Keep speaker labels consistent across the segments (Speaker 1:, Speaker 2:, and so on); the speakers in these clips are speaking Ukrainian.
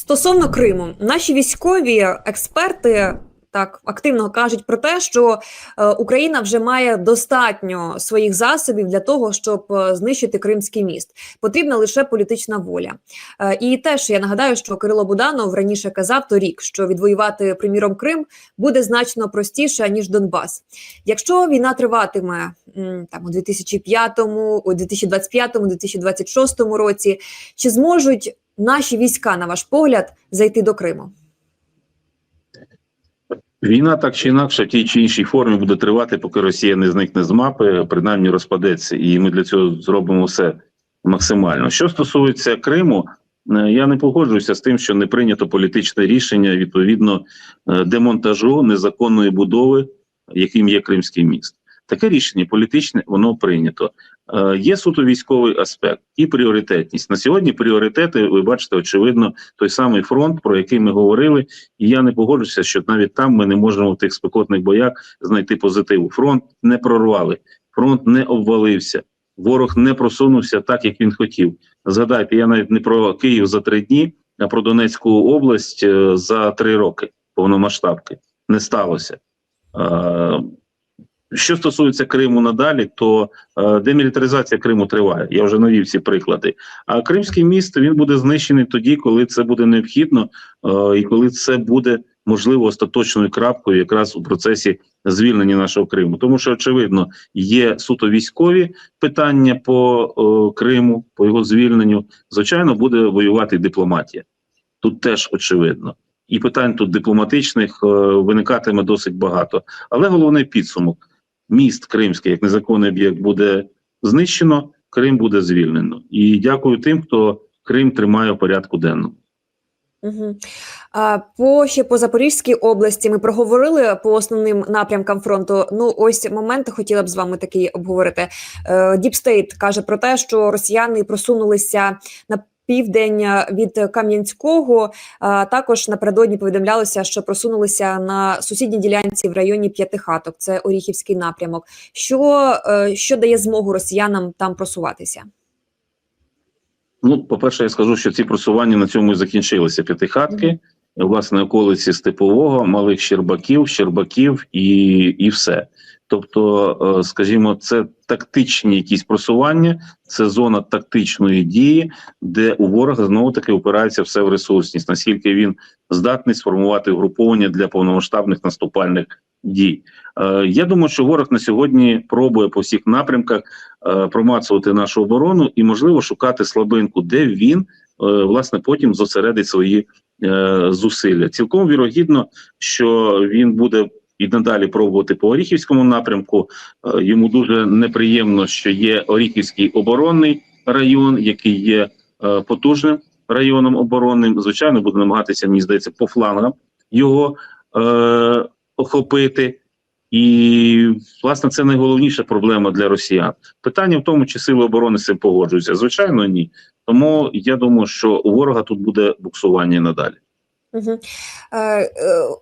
Speaker 1: Стосовно Криму, наші військові експерти так активно кажуть про те, що е, Україна вже має достатньо своїх засобів для того, щоб е, знищити Кримський міст. Потрібна лише політична воля. Е, і теж я нагадаю, що Кирило Буданов раніше казав торік, що відвоювати приміром Крим буде значно простіше ніж Донбас. Якщо війна триватиме там у 2005, у 2025, 2026 році, чи зможуть наші війська, на ваш погляд, зайти до Криму?
Speaker 2: Війна так чи інакше в тій чи іншій формі буде тривати, поки Росія не зникне з мапи, принаймні розпадеться, і ми для цього зробимо все максимально. Що стосується Криму, е, я не погоджуюся з тим, що не прийнято політичне рішення відповідно е, демонтажу незаконної будови, яким є Кримський міст. Таке рішення політичне, воно прийнято. Е, Є суто військовий аспект і пріоритетність. На сьогодні пріоритети, ви бачите, очевидно, той самий фронт, про який ми говорили, і я не погоджуюся, що навіть там ми не можемо в тих спекотних боях знайти позитиву. Фронт не прорвали, фронт не обвалився, ворог не просунувся так, як він хотів. Згадайте, я навіть не про Київ за три дні, а про Донецьку область е, за три роки повномасштабки. Не сталося. Що стосується Криму надалі, то е, демілітаризація Криму триває. Я вже навів ці приклади. А Кримський міст він буде знищений тоді, коли це буде необхідно, е, і коли це буде можливо остаточною крапкою, якраз у процесі звільнення нашого Криму. Тому що очевидно є суто військові питання по е, Криму, по його звільненню. Звичайно, буде воювати дипломатія. Тут теж очевидно. І питань тут дипломатичних е, виникатиме досить багато. Але головний підсумок: міст Кримський як незаконний об'єкт буде знищено, Крим буде звільнено. І дякую тим, хто Крим тримає в порядку денному.
Speaker 1: Угу. А, по ще по Запорізькій області ми проговорили по основним напрямкам фронту. Ну, ось момент хотіла б з вами такий обговорити. Діпстейт каже про те, що росіяни просунулися на південь від Кам'янського. А також напередодні повідомлялося, що просунулися на сусідній ділянці в районі П'ятихаток. Це Оріхівський напрямок. Що, е, що дає змогу росіянам там просуватися?
Speaker 2: Ну, по-перше, я скажу, що ці просування на цьому і закінчилися. П'ятихатки, власне, околиці Степового, малих Щербаків, Щербаків і, і все. Тобто, е, скажімо, це тактичні якісь просування, це зона тактичної дії, де у ворога знову таки опирається все в ресурсність, наскільки він здатний сформувати угруповання для повномасштабних наступальних дій. Е, Я думаю, що ворог на сьогодні пробує по всіх напрямках е, промацувати нашу оборону і, можливо, шукати слабинку, де він власне потім зосередить свої зусилля. Цілком вірогідно, що він буде і надалі пробувати по Оріхівському напрямку. Е, Йому дуже неприємно, що є Оріхівський оборонний район, який є е, потужним районом оборонним. Звичайно, буде намагатися, мені здається, по флангам його е, охопити. І власне це найголовніша проблема для росіян. Питання в тому, чи сили оборони з цим погоджуються. Звичайно, ні. Тому я думаю, що у ворога тут буде буксування надалі.
Speaker 1: Угу.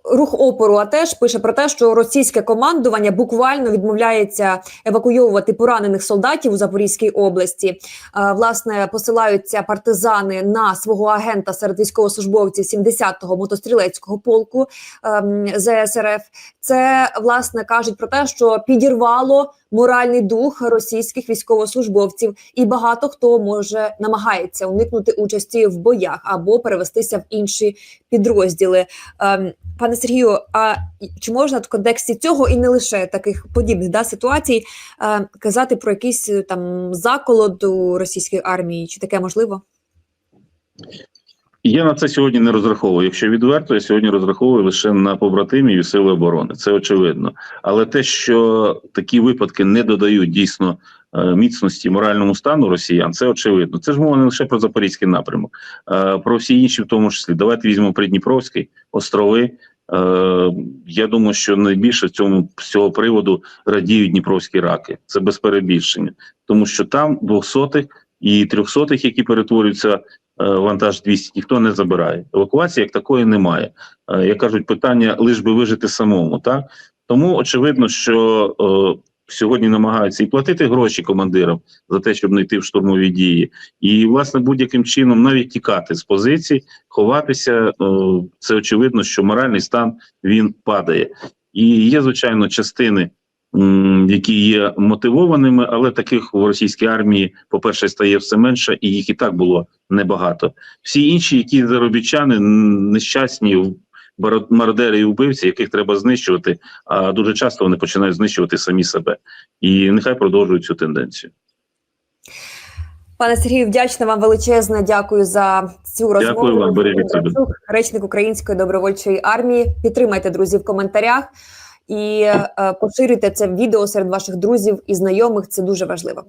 Speaker 1: Рух опору а теж пише про те, що російське командування буквально відмовляється евакуйовувати поранених солдатів у Запорізькій області. Е, власне, посилаються партизани на свого агента серед військовослужбовців 70-го мотострілецького полку е, ЗСРФ. Це власне кажуть про те, що підірвало моральний дух російських військовослужбовців, і багато хто може намагається уникнути участі в боях або перевестися в інші підрозділи. Ем, Пане Сергію, а чи можна в контексті цього і не лише таких подібних да, ситуацій е, казати про якийсь е, там заколот у російської армії? Чи таке можливо?
Speaker 2: Я на це сьогодні не розраховую. Якщо відверто, я сьогодні розраховую лише на побратимів і сили оборони. Це очевидно. Але те, що такі випадки не додають дійсно е, міцності моральному стану росіян, це очевидно. Це ж мова не лише про запорізький напрямок, а про всі інші, в тому числі. Давайте візьмемо Придніпровський, острови. Е, Я думаю, що найбільше в цьому з цього приводу радіють дніпровські раки. Це без перебільшення, тому що там двохсотих і трьохсотих, які перетворюються е, вантаж 200, ніхто не забирає. Евакуації як такої немає. Е, Як кажуть, питання лиш би вижити самому. Так тому очевидно, що е, сьогодні намагаються і платити гроші командирам за те, щоб не йти в штурмові дії, і власне будь-яким чином навіть тікати з позицій, ховатися. Це очевидно, що моральний стан він падає. І є звичайно частини, які є мотивованими, але таких у російській армії, по-перше, стає все менше, і їх і так було небагато. Всі інші, які заробітчани, нещасні мародери і вбивці, яких треба знищувати, а дуже часто вони починають знищувати самі себе. І нехай продовжують цю тенденцію.
Speaker 1: Пане Сергію, вдячна вам величезне. Дякую за цю розмову.
Speaker 2: Дякую вам, бережіть себе.
Speaker 1: Речник Української добровольчої армії. Підтримайте друзі в коментарях і е, поширюйте це відео серед ваших друзів і знайомих. Це дуже важливо.